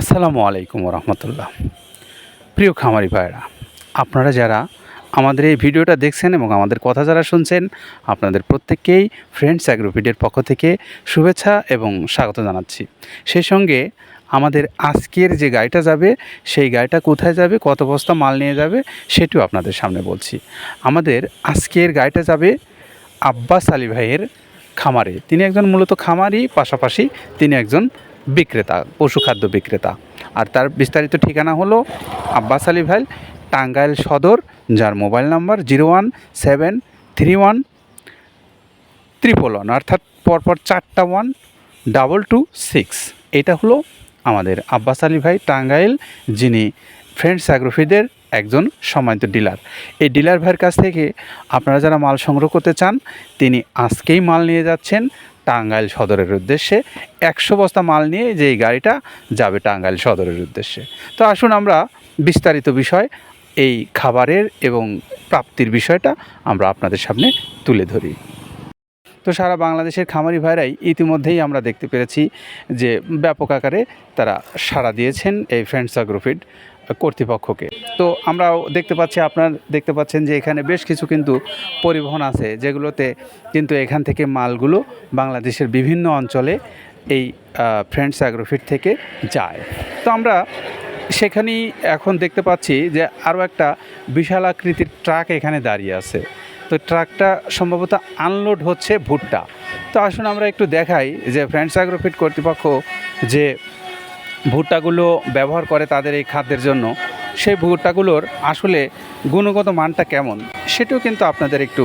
আসসালামু আলাইকুম রহমতুল্লাহ প্রিয় খামারি ভাইরা আপনারা যারা আমাদের এই ভিডিওটা দেখছেন এবং আমাদের কথা যারা শুনছেন, আপনাদের প্রত্যেককেই ফ্রেন্ডস অ্যাগ্রোভিডের পক্ষ থেকে শুভেচ্ছা এবং স্বাগত জানাচ্ছি। সেই সঙ্গে আমাদের আজকের যে গাড়িটা যাবে, সেই গাড়িটা কোথায় যাবে, কত বস্তা মাল নিয়ে যাবে, সেটিও আপনাদের সামনে বলছি। আমাদের আজকের গাড়িটা যাবে আব্বাস আলী ভাইয়ের খামারে। তিনি একজন মূলত খামারি, পাশাপাশি তিনি একজন বিক্রেতা পশুখাদ্য বিক্রেতা। আর তার বিস্তারিত ঠিকানা হলো আব্বাস আলী ভাই টাঙ্গাইল সদর, যার mobile number zero one seven three one triple one, অর্থাৎ পরপর চারটা ওয়ান ডাবল টু সিক্স। এটা হলো আমাদের আব্বাস আলী ভাই টাঙ্গাইল, যিনি ফ্রেন্ডস অ্যাগ্রোফিদের একজন সম্মানিত ডিলার এই ডিলার ভাইয়ের কাছ থেকে আপনারা যারা মাল সংগ্রহ করতে চান, তিনি আজকেই মাল নিয়ে যাচ্ছেন টাঙ্গাইল সদরের উদ্দেশ্যে একশো বস্তা মাল নিয়ে যে এই গাড়িটা যাবে টাঙ্গাইল সদরের উদ্দেশ্যে। তো আসুন আমরা বিস্তারিত বিষয়, এই খাবারের এবং প্রাপ্তির বিষয়টা আমরা আপনাদের সামনে তুলে ধরি। তো সারা বাংলাদেশের খামারি ভাইরাই ইতিমধ্যেই আমরা দেখতে পেরেছি যে ব্যাপক আকারে তারা সাড়া দিয়েছেন এই ফ্রেন্ডস অ্যাগ্রোফিড কর্তৃপক্ষকে। তো আমরাও দেখতে পাচ্ছি, আপনার দেখতে পাচ্ছেন যে এখানে বেশ কিছু কিন্তু পরিবহন আছে, যেগুলোতে কিন্তু এখান থেকে মালগুলো বাংলাদেশের বিভিন্ন অঞ্চলে এই ফ্রেন্ডস অ্যাগ্রোফিড থেকে যায়। তো আমরা সেখানেই এখন দেখতে পাচ্ছি যে আরও একটা বিশাল আকৃতির ট্রাক এখানে দাঁড়িয়ে আছে। তো ট্রাকটা সম্ভবত আনলোড হচ্ছে ভুট্টা। তো আসুন আমরা একটু দেখাই যে ফ্রেন্ডস অ্যাগ্রোফিট কর্তৃপক্ষ যে ভুট্টাগুলো ব্যবহার করে তাদের এই খাদ্যের জন্য, সেই ভুট্টাগুলোর আসলে গুণগত মানটা কেমন, সেটাও কিন্তু আপনাদের একটু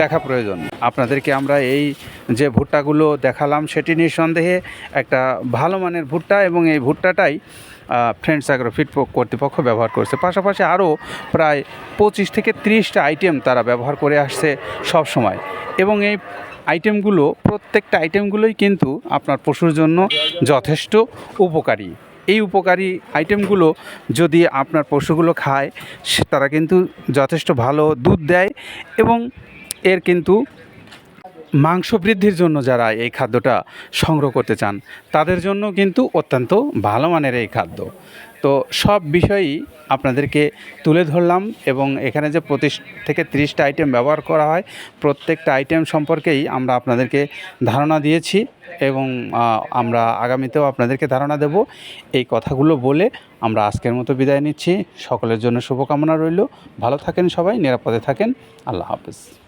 দেখা প্রয়োজন। আপনাদেরকে আমরা এই যে ভুট্টাগুলো দেখালাম, সেটি নিঃসন্দেহে একটা ভালো মানের ভুট্টা এবং এই ভুট্টাটাই ফ্রেন্ডস অ্যাগ্রোফিট কর্তৃপক্ষ ব্যবহার করছে। পাশাপাশি আরও প্রায় পঁচিশ থেকে ত্রিশটা আইটেম তারা ব্যবহার করে আসছে সব সময়। এবং এই আইটেমগুলো, প্রত্যেকটা আইটেমগুলোই কিন্তু আপনার পশুর জন্য যথেষ্ট উপকারী। এই উপকারী আইটেমগুলো যদি আপনার পশুগুলো খায় তারা কিন্তু যথেষ্ট ভালো দুধ দেয় এবং এর কিন্তু মাংস বৃদ্ধির জন্য যারা এই খাদ্যটা সংগ্রহ করতে চান, তাদের জন্য কিন্তু অত্যন্ত ভালো মানের এই খাদ্য। তো সব বিষয়ই আপনাদেরকে তুলে ধরলাম এবং এখানে যে পঁচিশ থেকে তিরিশটা আইটেম ব্যবহার করা হয়, প্রত্যেকটা আইটেম সম্পর্কেই আমরা আপনাদেরকে ধারণা দিয়েছি এবং আমরা আগামীতেও আপনাদেরকে ধারণা দেব। এই কথাগুলো বলে আমরা আজকের মতো বিদায় নিচ্ছি। সকলের জন্য শুভকামনা রইল। ভালো থাকেন সবাই, নিরাপদে থাকেন। আল্লাহ হাফেজ।